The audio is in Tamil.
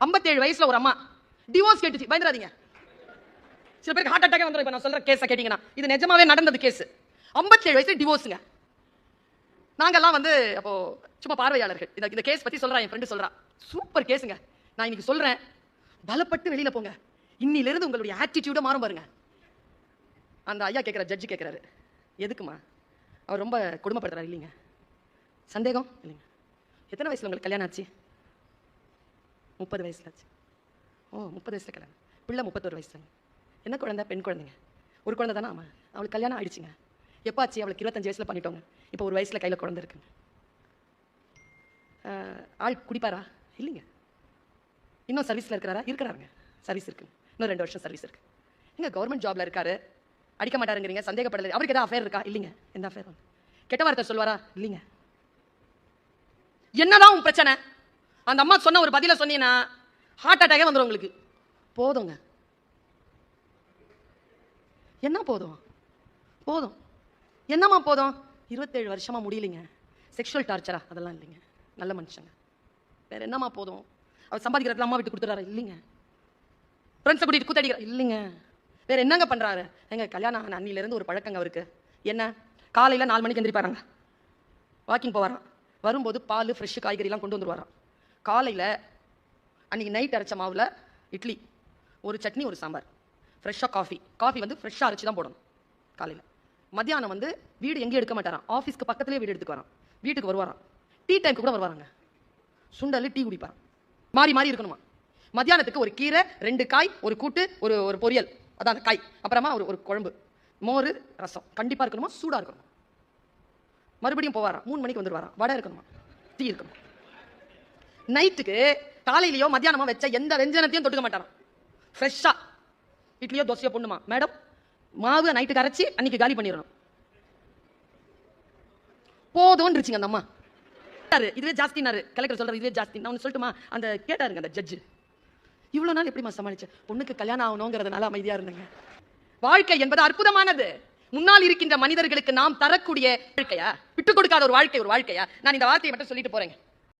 57 வயசுல ஒரு அம்மா. டிவோர்ஸ் கேட்டுச்சு. பயந்துடாதீங்க. சில பேருக்கு ஹார்ட் அட்டாக்கே வந்துடும் இப்போ நான் சொல்ற கேஸை கேட்டிங்கன்னா. இது நிஜமாவே நடந்தது கேஸ் 57 வயசுல டிவோர்ஸுங்க நாங்கெல்லாம் வந்து அப்போ சும்மா பார்வையாளர்கள். இந்த இந்த கேஸ் பற்றி சொல்றா என் ஃப்ரெண்டு சொல்கிறான் சூப்பர் கேஸுங்க நான் இன்னைக்கு சொல்கிறேன் பலப்பட்டு வெளியில் போங்க. இன்னிலிருந்து உங்களுடைய ஆட்டிடியூடை மாறும் பாருங்க. அந்த ஐயா கேட்குற ஜட்ஜு கேட்குறாரு எதுக்குமா அவர் ரொம்ப கொடுமைப்படுத்துறாரு இல்லைங்க. சந்தேகம்? இல்லைங்க. எத்தனை வயசில் உங்களுக்கு கல்யாணம் ஆச்சு? முப்பது வயசில் ஆச்சு ஓ முப்பது வயசில் கல்யாணம். பிள்ளை முப்பத்தொரு வயசுல என்ன குழந்தை? பெண் குழந்தைங்க. ஒரு குழந்தை தானே ஆமாம் அவளுக்கு கல்யாணம் ஆயிடுச்சுங்க. எப்போ ஆச்சு அவளுக்கு இருபத்தஞ்சு வயசில் பண்ணிட்டோங்க. இப்போ ஒரு வயசில் கையில் குழந்தை இருக்குங்க. ஆள் குடிப்பாரா? இல்லைங்க. இன்னும் சர்வீஸில் இருக்கிறாரா? இருக்கிறாருங்க. சர்வீஸ் இருக்குங்க. இன்னும் ரெண்டு வருஷம் சர்வீஸ் இருக்கு. எங்கள் கவர்மெண்ட் ஜாபில் இருக்காரு. அடிக்க மாட்டாருங்கிறீங்க. சந்தேகப்படலை அவருக்கு எதாவது அஃபேர் இருக்கா? இல்லைங்க. எந்த அஃபேர் கெட்ட வார்த்தை சொல்வாரா இல்லைங்க. என்னதான் உன் பிரச்சனை? அந்த அம்மா சொன்ன ஒரு பதில சொன்னீங்கன்னா ஹார்ட் அட்டாகே வந்துடும் உங்களுக்கு. போதுங்க. என்ன போதும்? போதும். என்னம்மா போதும்? இருபத்தேழு வருஷமா முடியலைங்க. செக்ஷுவல் டார்ச்சரா அதெல்லாம் இல்லைங்க. நல்ல மனுஷங்க. வேற என்னம்மா போதும்? அவர் சம்பாதிக்கிறதுல அம்மா விட்டு கொடுத்துறாரு இல்லைங்க. ஃப்ரெண்ட்ஸை கூட்டிட்டு கூத்தடிக்கிற இல்லைங்க. வேற என்னங்க பண்ணுறாரு எங்க கல்யாணம் ஆன அன்னில ஒரு பழக்கங்க அவருக்கு. என்ன? காலையில் நாலு மணிக்கு எந்திரிப்பாருங்க. வாக்கிங் போவாராம். வரும்போது பால் ஃப்ரெஷ்ஷு காய்கறிலாம் கொண்டு வந்துருவாராம். காலையில் அன்றைக்கி நைட் அரைச்ச மாவில் இட்லி ஒரு சட்னி ஒரு சாம்பார். ஃப்ரெஷ்ஷாக காஃபி காஃபி வந்து ஃப்ரெஷ்ஷாக அரைச்சி தான் போடணும் காலையில். மத்தியானம் வந்து வீடு எங்கேயும் எடுக்க மாட்டாராம். ஆஃபீஸ்க்கு பக்கத்துலேயே வீடு எடுத்துக்கு வரான். வீட்டுக்கு வருவாராம். டீ டைம்க்கு கூட வருவாராங்க. சுண்டல் டீ குடிப்பான் மாறி மாறி இருக்கணுமா? மத்தியானத்துக்கு ஒரு கீரை ரெண்டு காய் ஒரு கூட்டு ஒரு ஒரு பொரியல். அதான் காய். அப்புறமா ஒரு ஒரு குழம்பு. மோர் ரசம். கண்டிப்பாக இருக்கணுமா? சூடாக இருக்கணும்? மறுபடியும் போவாராம். மூணு மணிக்கு வந்துடுவாராம் வடை இருக்கணுமா? டீ இருக்கணுமா? நைட்டுக்கு காலையிலயோ மத்தியானமோ வச்ச எந்த வெஞ்சனத்தையும் தொட்டுக்க மாட்டாராம். ஃப்ரெஷ்ஷா இட்லியோ தோசையோ பொண்ணுமா. மேடம் மாவு நைட்டுக்கு அரைச்சி அன்னைக்கு காலி பண்ணிடணும். போதும்ன்றுச்சுங்க அந்த அம்மா. இதுவே ஜாஸ்தினாரு கலெக்டர் சொல்றாரு இதுவே ஜாஸ்தி. நான் சொல்லிட்டுமா சொல்லட்டுமா? அந்த கேட்டாருங்க அந்த ஜட்ஜு இவ்வளவு நாள் எப்படிமா சமாளிச்ச? பொண்ணுக்கு கல்யாணம் ஆகணுங்கிறதுனால அமைதியா இருந்தேங்க. வாழ்க்கை என்பது அற்புதமானது. முன்னால் இருக்கின்ற மனிதர்களுக்கு நாம் தரக்கூடிய வாழ்க்கையா? விட்டு கொடுக்காத ஒரு வாழ்க்கை ஒரு வாழ்க்கையா? நான் இந்த வார்த்தையை மட்டும் சொல்லிட்டு போறேங்க.